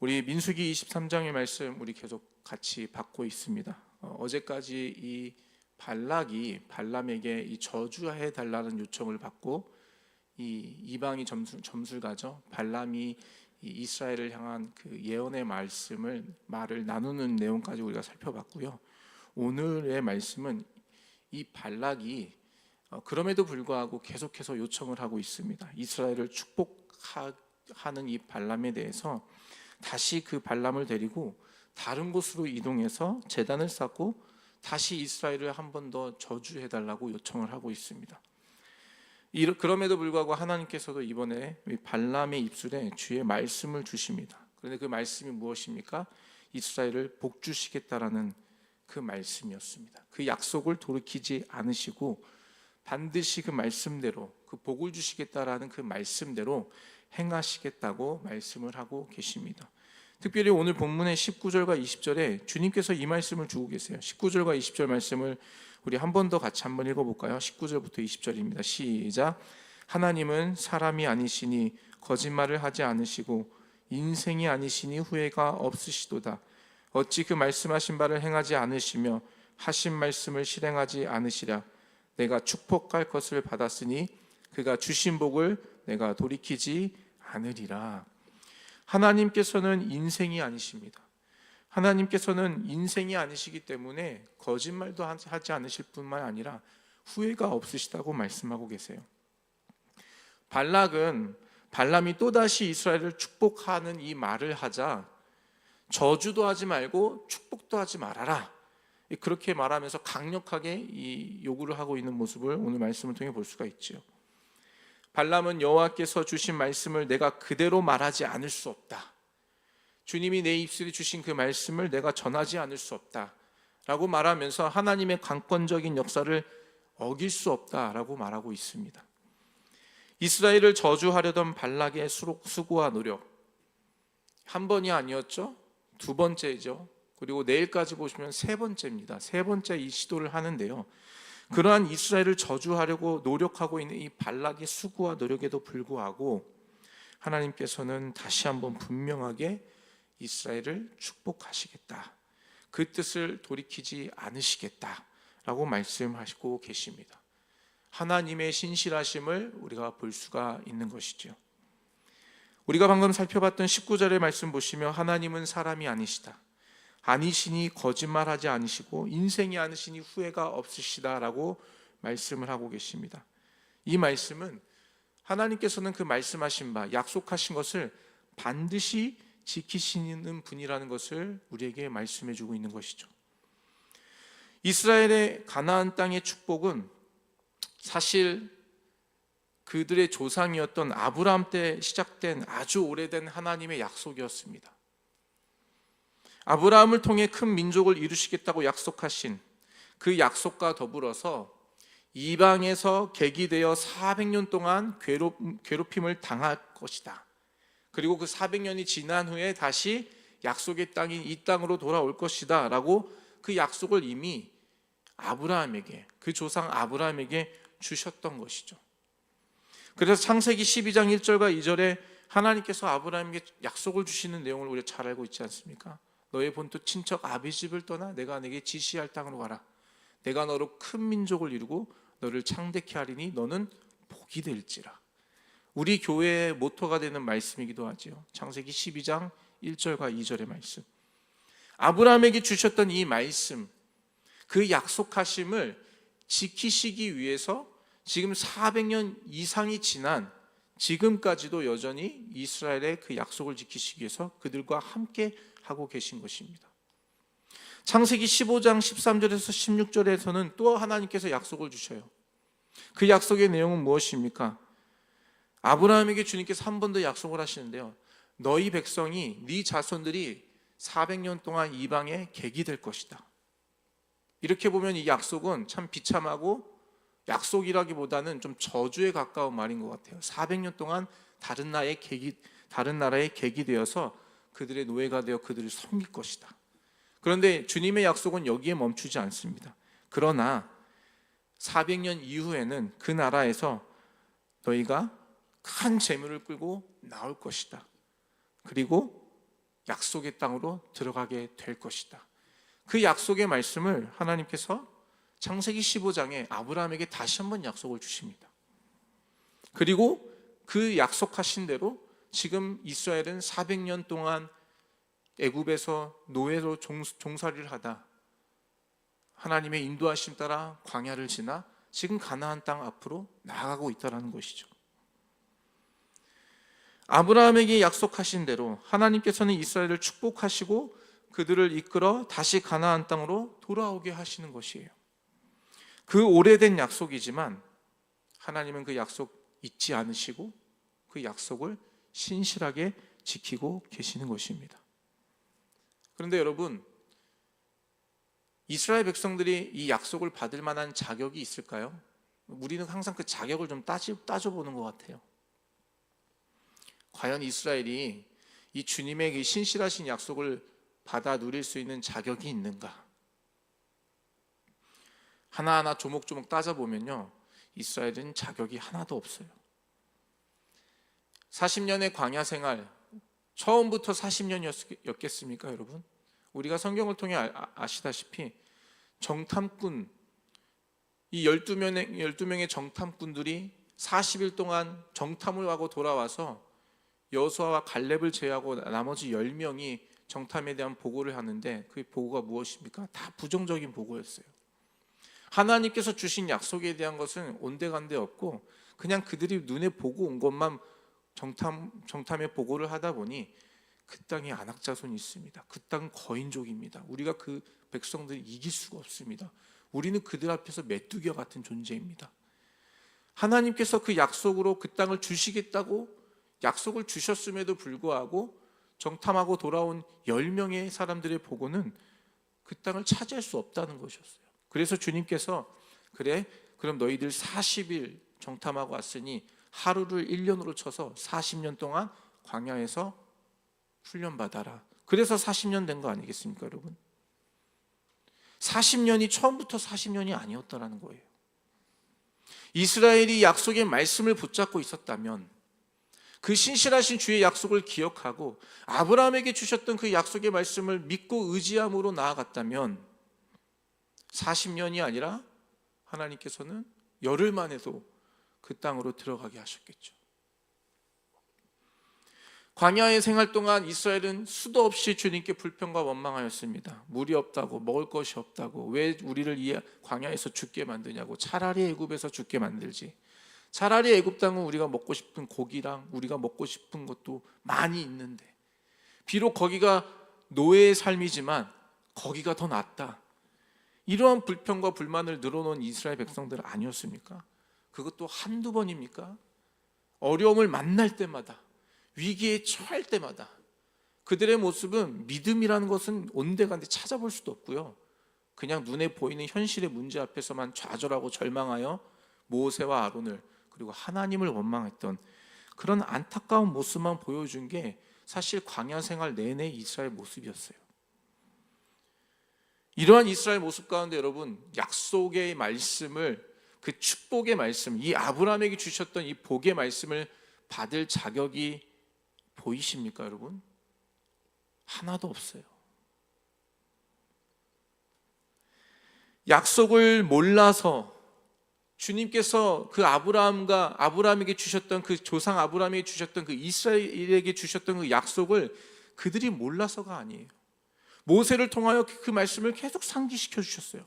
우리 민수기 23장의 말씀 우리 계속 같이 받고 있습니다. 어, 어제까지 이 발락이 발람에게 이 저주해 달라는 요청을 받고 이 이방이 점술, 점술가죠. 발람이 이 이스라엘을 향한 그 예언의 말씀을 말을 나누는 내용까지 우리가 살펴봤고요. 오늘의 말씀은 이 발락이 어, 그럼에도 불구하고 계속해서 요청을 하고 있습니다. 이스라엘을 축복하는 이 발람에 대해서 다시 그 발람을 데리고 다른 곳으로 이동해서 재단을 쌓고 다시 이스라엘을 한 번 더 저주해 달라고 요청을 하고 있습니다. 그럼에도 불구하고 하나님께서도 이번에 이 발람의 입술에 주의 말씀을 주십니다. 그런데 그 말씀이 무엇입니까? 이스라엘을 복주시겠다라는 그 말씀이었습니다. 그 약속을 돌이키지 않으시고 반드시 그 말씀대로 그 복을 주시겠다라는 그 말씀대로 행하시겠다고 말씀을 하고 계십니다. 특별히 오늘 본문의 19절과 20절에 주님께서 이 말씀을 주고 계세요. 19절과 20절 말씀을 우리 한 번 더 같이 한번 읽어볼까요? 19절부터 20절입니다. 시작. 하나님은 사람이 아니시니 거짓말을 하지 않으시고 인생이 아니시니 후회가 없으시도다. 어찌 그 말씀하신 바를 행하지 않으시며 하신 말씀을 실행하지 않으시랴. 내가 축복할 것을 받았으니 그가 주신 복을 내가 돌이키지 않으리라. 하나님께서는 인생이 아니십니다. 하나님께서는 인생이 아니시기 때문에 거짓말도 하지 않으실 뿐만 아니라 후회가 없으시다고 말씀하고 계세요. 발락은 발람이 또다시 이스라엘을 축복하는 이 말을 하자 저주도 하지 말고 축복도 하지 말아라. 그렇게 말하면서 강력하게 이 요구를 하고 있는 모습을 오늘 말씀을 통해 볼 수가 있죠. 발람은 여호와께서 주신 말씀을 내가 그대로 말하지 않을 수 없다. 주님이 내 입술에 주신 그 말씀을 내가 전하지 않을 수 없다. 라고 말하면서 하나님의 강권적인 역사를 어길 수 없다라고 말하고 있습니다. 이스라엘을 저주하려던 발락의 수고와 노력 한 번이 아니었죠. 두 번째죠. 그리고 내일까지 보시면 세 번째입니다. 세 번째 이 시도를 하는데요. 그러한 이스라엘을 저주하려고 노력하고 있는 이 발락의 수고와 노력에도 불구하고 하나님께서는 다시 한번 분명하게 이스라엘을 축복하시겠다. 그 뜻을 돌이키지 않으시겠다 라고 말씀하시고 계십니다. 하나님의 신실하심을 우리가 볼 수가 있는 것이죠. 우리가 방금 살펴봤던 19절의 말씀 보시면 하나님은 사람이 아니시다. 아니시니 거짓말하지 않으시고 인생이 아니시니 후회가 없으시다라고 말씀을 하고 계십니다. 이 말씀은 하나님께서는 그 말씀하신 바 약속하신 것을 반드시 지키시는 분이라는 것을 우리에게 말씀해 주고 있는 것이죠. 이스라엘의 가나안 땅의 축복은 사실 그들의 조상이었던 아브라함 때 시작된 아주 오래된 하나님의 약속이었습니다. 아브라함을 통해 큰 민족을 이루시겠다고 약속하신 그 약속과 더불어서 이방에서 계기되어 400년 동안 괴롭, 괴롭힘을 당할 것이다. 그리고 그 400년이 지난 후에 다시 약속의 땅인 이 땅으로 돌아올 것이다. 라고 그 약속을 이미 아브라함에게, 그 조상 아브라함에게 주셨던 것이죠. 그래서 창세기 12장 1절과 2절에 하나님께서 아브라함에게 약속을 주시는 내용을 우리가 잘 알고 있지 않습니까? 너의 본토 친척 아비 집을 떠나 내가 내게 지시할 땅으로 가라. 내가 너로 큰 민족을 이루고 너를 창대케 하리니 너는 복이 될지라. 우리 교회의 모토가 되는 말씀이기도 하지요. 창세기 12장 1절과 2절의 말씀. 아브라함에게 주셨던 이 말씀, 그 약속하심을 지키시기 위해서 지금 400년 이상이 지난 지금까지도 여전히 이스라엘의 그 약속을 지키시기 위해서 그들과 함께 하고 계신 것입니다. 창세기 15장 13절에서 16절에서는 또 하나님께서 약속을 주셔요. 그 약속의 내용은 무엇입니까? 아브라함에게 주님께서 한 번 더 약속을 하시는데요. 너희 백성이 네 자손들이 400년 동안 이방에 객이 될 것이다. 이렇게 보면 이 약속은 참 비참하고 약속이라기보다는 좀 저주에 가까운 말인 것 같아요. 400년 동안 다른 나라의 객이 다른 나라의 객이 되어서 그들의 노예가 되어 그들을 섬길 것이다. 그런데 주님의 약속은 여기에 멈추지 않습니다. 그러나 400년 이후에는 그 나라에서 너희가 큰 재물을 끌고 나올 것이다. 그리고 약속의 땅으로 들어가게 될 것이다. 그 약속의 말씀을 하나님께서 창세기 15장에 아브라함에게 다시 한번 약속을 주십니다. 그리고 그 약속하신 대로 지금 이스라엘은 400년 동안 애굽에서 노예로 종, 종살이를 하다 하나님의 인도하심 따라 광야를 지나 지금 가나안 땅 앞으로 나아가고 있다라는 것이죠. 아브라함에게 약속하신 대로 하나님께서는 이스라엘을 축복하시고 그들을 이끌어 다시 가나안 땅으로 돌아오게 하시는 것이에요. 그 오래된 약속이지만 하나님은 그 약속 잊지 않으시고 그 약속을 신실하게 지키고 계시는 것입니다. 그런데 여러분, 이스라엘 백성들이 이 약속을 받을 만한 자격이 있을까요? 우리는 항상 그 자격을 좀 따지, 따져보는 것 같아요. 과연 이스라엘이 이 주님의 그 신실하신 약속을 받아 누릴 수 있는 자격이 있는가? 하나하나 조목조목 따져보면요. 이스라엘은 자격이 하나도 없어요. 40년의 광야 생활, 처음부터 40년이었겠습니까, 여러분? 우리가 성경을 통해 아- 아시다시피 정탐꾼, 이 12명의, 12명의 정탐꾼들이 40일 동안 정탐을 하고 돌아와서 여수아와 갈렙을 제외하고 나머지 10명이 정탐에 대한 보고를 하는데 그 보고가 무엇입니까? 다 부정적인 보고였어요. 하나님께서 주신 약속에 대한 것은 온데간데 없고 그냥 그들이 눈에 보고 온 것만 정탐 정탐의 보고를 하다 보니 그 땅에 안악자손이 있습니다. 그 땅은 거인족입니다. 우리가 그 백성들을 이길 수가 없습니다. 우리는 그들 앞에서 메뚜기와 같은 존재입니다. 하나님께서 그 약속으로 그 땅을 주시겠다고 약속을 주셨음에도 불구하고 정탐하고 돌아온 10명의 사람들의 보고는 그 땅을 차지할 수 없다는 것이었어요. 그래서 주님께서 그래 그럼 너희들 40일 정탐하고 왔으니 하루를 1년으로 쳐서 40년 동안 광야에서 훈련 받아라. 그래서 40년 된 거 아니겠습니까, 여러분? 40년이 처음부터 40년이 아니었다라는 거예요. 이스라엘이 약속의 말씀을 붙잡고 있었다면 그 신실하신 주의 약속을 기억하고 아브라함에게 주셨던 그 약속의 말씀을 믿고 의지함으로 나아갔다면 40년이 아니라 하나님께서는 열흘 만에도 그 땅으로 들어가게 하셨겠죠. 광야의 생활 동안 이스라엘은 수도 없이 주님께 불평과 원망하였습니다. 물이 없다고 먹을 것이 없다고 왜 우리를 이 광야에서 죽게 만드냐고 차라리 애굽에서 죽게 만들지. 차라리 애굽 땅은 우리가 먹고 싶은 고기랑 우리가 먹고 싶은 것도 많이 있는데 비록 거기가 노예의 삶이지만 거기가 더 낫다. 이러한 불평과 불만을 늘어놓은 이스라엘 백성들 아니었습니까? 그것도 한두 번입니까? 어려움을 만날 때마다 위기에 처할 때마다 그들의 모습은 믿음이라는 것은 온데간데 찾아볼 수도 없고요. 그냥 눈에 보이는 현실의 문제 앞에서만 좌절하고 절망하여 모세와 아론을 그리고 하나님을 원망했던 그런 안타까운 모습만 보여준 게 사실 광야 생활 내내 이스라엘 모습이었어요. 이러한 이스라엘 모습 가운데 여러분 약속의 말씀을 그 축복의 말씀, 이 아브라함에게 주셨던 이 복의 말씀을 받을 자격이 보이십니까, 여러분? 하나도 없어요. 약속을 몰라서 주님께서 그 아브라함과 아브라함에게 주셨던 그 조상 아브라함에게 주셨던 그 이스라엘에게 주셨던 그 약속을 그들이 몰라서가 아니에요. 모세를 통하여 그 말씀을 계속 상기시켜 주셨어요.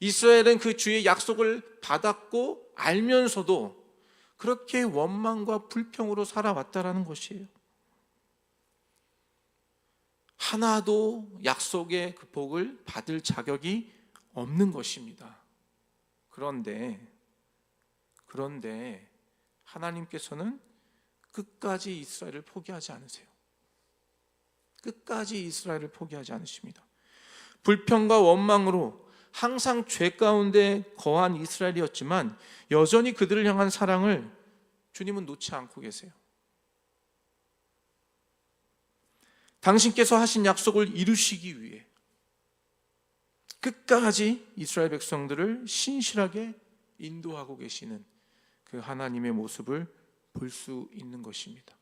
이스라엘은 그 주의 약속을 받았고 알면서도 그렇게 원망과 불평으로 살아왔다라는 것이에요. 하나도 약속의 그 복을 받을 자격이 없는 것입니다. 그런데 그런데 하나님께서는 끝까지 이스라엘을 포기하지 않으세요. 끝까지 이스라엘을 포기하지 않으십니다. 불평과 원망으로 항상 죄 가운데 거한 이스라엘이었지만 여전히 그들을 향한 사랑을 주님은 놓지 않고 계세요. 당신께서 하신 약속을 이루시기 위해 끝까지 이스라엘 백성들을 신실하게 인도하고 계시는 그 하나님의 모습을 볼 수 있는 것입니다.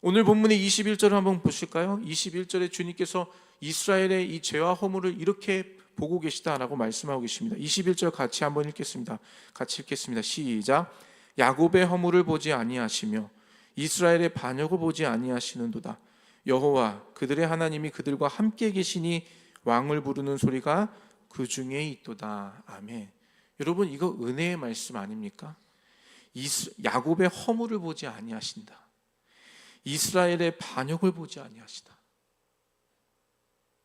오늘 본문의 21절을 한번 보실까요? 21절에 주님께서 이스라엘의 이 죄와 허물을 이렇게 보고 계시다라고 말씀하고 계십니다. 21절 같이 한번 읽겠습니다. 같이 읽겠습니다. 시작. 야곱의 허물을 보지 아니하시며 이스라엘의 반역을 보지 아니하시는도다. 여호와 그들의 하나님이 그들과 함께 계시니 왕을 부르는 소리가 그 중에 있도다. 아멘. 여러분 이거 은혜의 말씀 아닙니까? 야곱의 허물을 보지 아니하신다. 이스라엘의 반역을 보지 아니하시다.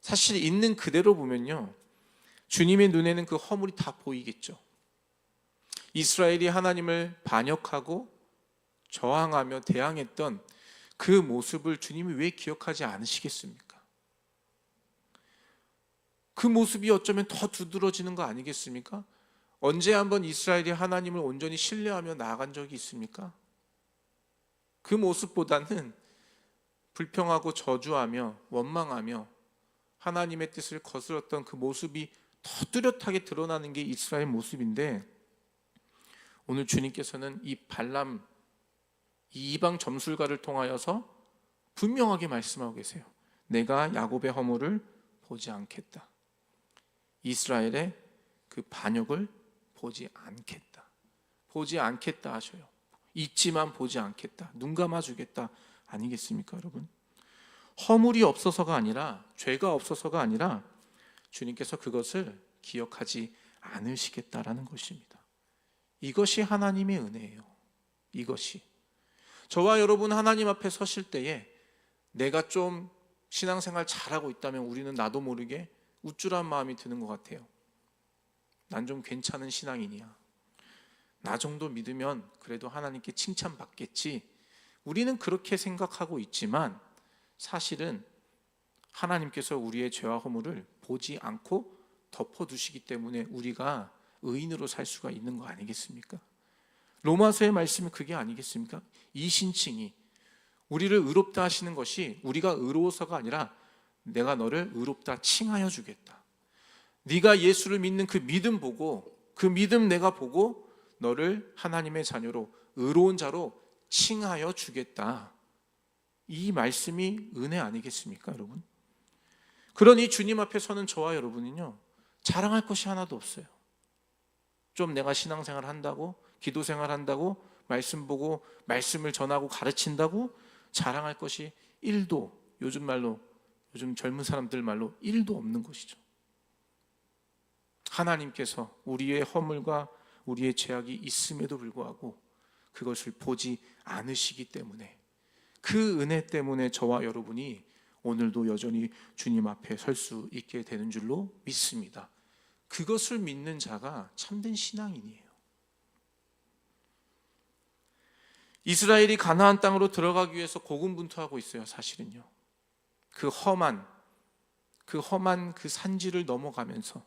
사실 있는 그대로 보면요. 주님의 눈에는 그 허물이 다 보이겠죠. 이스라엘이 하나님을 반역하고 저항하며 대항했던 그 모습을 주님이 왜 기억하지 않으시겠습니까? 그 모습이 어쩌면 더 두드러지는 거 아니겠습니까? 언제 한번 이스라엘이 하나님을 온전히 신뢰하며 나아간 적이 있습니까? 그 모습보다는 불평하고 저주하며 원망하며 하나님의 뜻을 거스렀던 그 모습이 더 뚜렷하게 드러나는 게 이스라엘 모습인데 오늘 주님께서는 이 발람 이 이방 점술가를 통하여서 분명하게 말씀하고 계세요. 내가 야곱의 허물을 보지 않겠다. 이스라엘의 그 반역을 보지 않겠다. 보지 않겠다 하셔요. 있지만 보지 않겠다. 눈 감아 주겠다. 아니겠습니까, 여러분? 허물이 없어서가 아니라 죄가 없어서가 아니라 주님께서 그것을 기억하지 않으시겠다라는 것입니다. 이것이 하나님의 은혜예요. 이것이 저와 여러분 하나님 앞에 서실 때에 내가 좀 신앙생활 잘하고 있다면 우리는 나도 모르게 우쭐한 마음이 드는 것 같아요. 난 좀 괜찮은 신앙인이야. 나 정도 믿으면 그래도 하나님께 칭찬받겠지. 우리는 그렇게 생각하고 있지만 사실은 하나님께서 우리의 죄와 허물을 보지 않고 덮어두시기 때문에 우리가 의인으로 살 수가 있는 거 아니겠습니까? 로마서의 말씀이 그게 아니겠습니까? 이 신칭이 우리를 의롭다 하시는 것이 우리가 의로워서가 아니라 내가 너를 의롭다 칭하여 주겠다. 네가 예수를 믿는 그 믿음 보고 그 믿음 내가 보고 너를 하나님의 자녀로 의로운 자로 칭하여 주겠다. 이 말씀이 은혜 아니겠습니까, 여러분? 그러니 주님 앞에 서는 저와 여러분은요, 자랑할 것이 하나도 없어요. 좀 내가 신앙생활 한다고, 기도 생활 한다고, 말씀 보고, 말씀을 전하고 가르친다고 자랑할 것이 1도, 요즘 말로, 요즘 젊은 사람들 말로 1도 없는 것이죠. 하나님께서 우리의 허물과 우리의 죄악이 있음에도 불구하고 그것을 보지 않으시기 때문에 그 은혜 때문에 저와 여러분이 오늘도 여전히 주님 앞에 설 수 있게 되는 줄로 믿습니다. 그것을 믿는 자가 참된 신앙인이에요. 이스라엘이 가나안 땅으로 들어가기 위해서 고군분투하고 있어요, 사실은요. 그 험한 그 험한 그 산지를 넘어가면서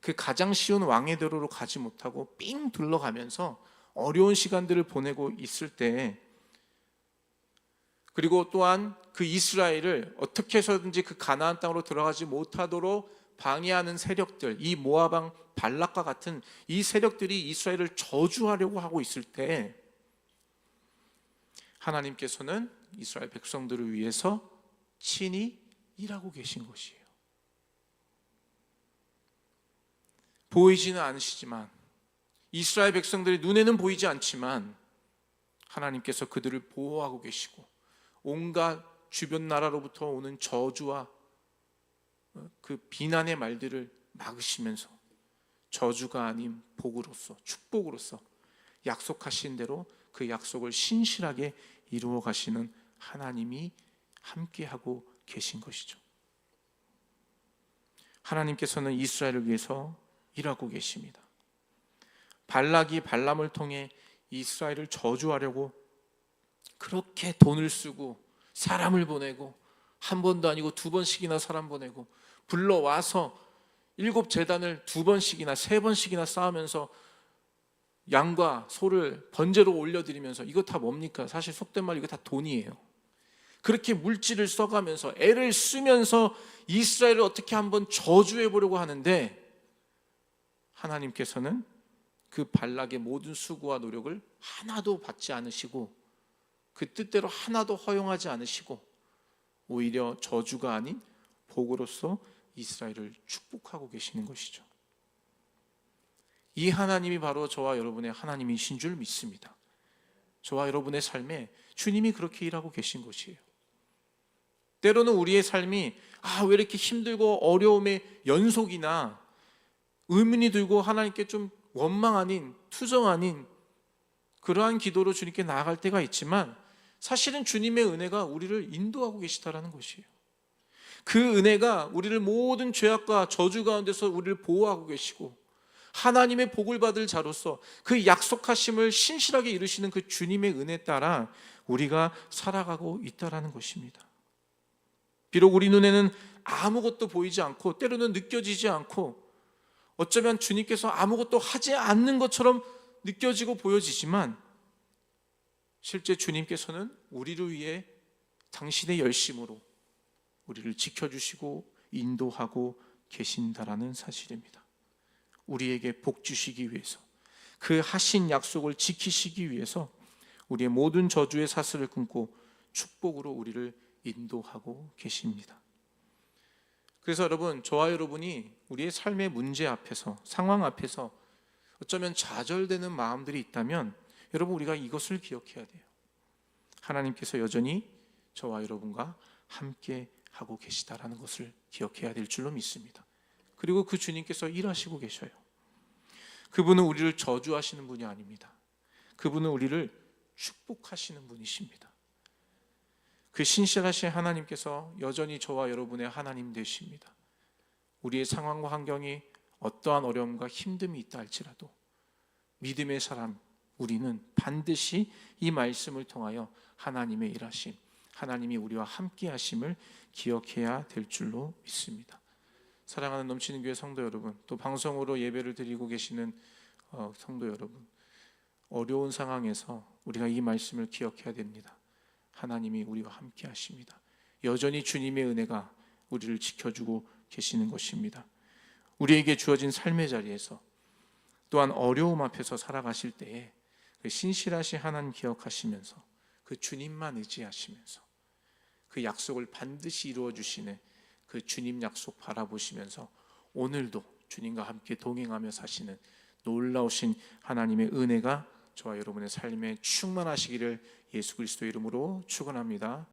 그 가장 쉬운 왕의 대로로 가지 못하고 삥 둘러가면서 어려운 시간들을 보내고 있을 때 그리고 또한 그 이스라엘을 어떻게 해서든지 그 가나안 땅으로 들어가지 못하도록 방해하는 세력들, 이 모아방 발락과 같은 이 세력들이 이스라엘을 저주하려고 하고 있을 때 하나님께서는 이스라엘 백성들을 위해서 친히 일하고 계신 것이에요. 보이지는 않으시지만 이스라엘 백성들의 눈에는 보이지 않지만 하나님께서 그들을 보호하고 계시고 온갖 주변 나라로부터 오는 저주와 그 비난의 말들을 막으시면서 저주가 아닌 복으로서 축복으로서 약속하신 대로 그 약속을 신실하게 이루어 가시는 하나님이 함께하고 계신 것이죠. 하나님께서는 이스라엘을 위해서 일하고 계십니다. 발락이 발람을 통해 이스라엘을 저주하려고 그렇게 돈을 쓰고 사람을 보내고 한 번도 아니고 두 번씩이나 사람 보내고 불러와서 일곱 재단을 두 번씩이나 세 번씩이나 쌓으면서 양과 소를 번제로 올려드리면서 이거 다 뭡니까? 사실 속된 말 이거 다 돈이에요. 그렇게 물질을 써가면서 애를 쓰면서 이스라엘을 어떻게 한번 저주해 보려고 하는데 하나님께서는 그 발락의 모든 수고와 노력을 하나도 받지 않으시고 그 뜻대로 하나도 허용하지 않으시고 오히려 저주가 아닌 복으로서 이스라엘을 축복하고 계시는 것이죠. 이 하나님이 바로 저와 여러분의 하나님이신 줄 믿습니다. 저와 여러분의 삶에 주님이 그렇게 일하고 계신 것이에요. 때로는 우리의 삶이 아, 왜 이렇게 힘들고 어려움의 연속이나 의문이 들고 하나님께 좀 원망 아닌 투정 아닌 그러한 기도로 주님께 나아갈 때가 있지만 사실은 주님의 은혜가 우리를 인도하고 계시다라는 것이에요. 그 은혜가 우리를 모든 죄악과 저주 가운데서 우리를 보호하고 계시고 하나님의 복을 받을 자로서 그 약속하심을 신실하게 이루시는 그 주님의 은혜 따라 우리가 살아가고 있다라는 것입니다. 비록 우리 눈에는 아무것도 보이지 않고 때로는 느껴지지 않고 어쩌면 주님께서 아무것도 하지 않는 것처럼 느껴지고 보여지지만 실제 주님께서는 우리를 위해 당신의 열심으로 우리를 지켜주시고 인도하고 계신다라는 사실입니다. 우리에게 복 주시기 위해서 그 하신 약속을 지키시기 위해서 우리의 모든 저주의 사슬을 끊고 축복으로 우리를 인도하고 계십니다. 그래서 여러분, 저와 여러분이 우리의 삶의 문제 앞에서 상황 앞에서 어쩌면 좌절되는 마음들이 있다면 여러분 우리가 이것을 기억해야 돼요. 하나님께서 여전히 저와 여러분과 함께 하고 계시다라는 것을 기억해야 될 줄로 믿습니다. 그리고 그 주님께서 일하시고 계셔요. 그분은 우리를 저주하시는 분이 아닙니다. 그분은 우리를 축복하시는 분이십니다. 그 신실하신 하나님께서 여전히 저와 여러분의 하나님 되십니다. 우리의 상황과 환경이 어떠한 어려움과 힘듦이 있다 할지라도 믿음의 사람 우리는 반드시 이 말씀을 통하여 하나님의 일하심, 하나님이 우리와 함께 하심을 기억해야 될 줄로 믿습니다. 사랑하는 넘치는 교회 성도 여러분, 또 방송으로 예배를 드리고 계시는 어, 성도 여러분, 어려운 상황에서 우리가 이 말씀을 기억해야 됩니다. 하나님이 우리와 함께 하십니다. 여전히 주님의 은혜가 우리를 지켜주고 계시는 것입니다. 우리에게 주어진 삶의 자리에서 또한 어려움 앞에서 살아가실 때에 그 신실하신 하나님 기억하시면서 그 주님만 의지하시면서 그 약속을 반드시 이루어 주시는 그 주님 약속 바라보시면서 오늘도 주님과 함께 동행하며 사시는 놀라우신 하나님의 은혜가 저와 여러분의 삶에 충만하시기를 예수 그리스도 이름으로 축원합니다.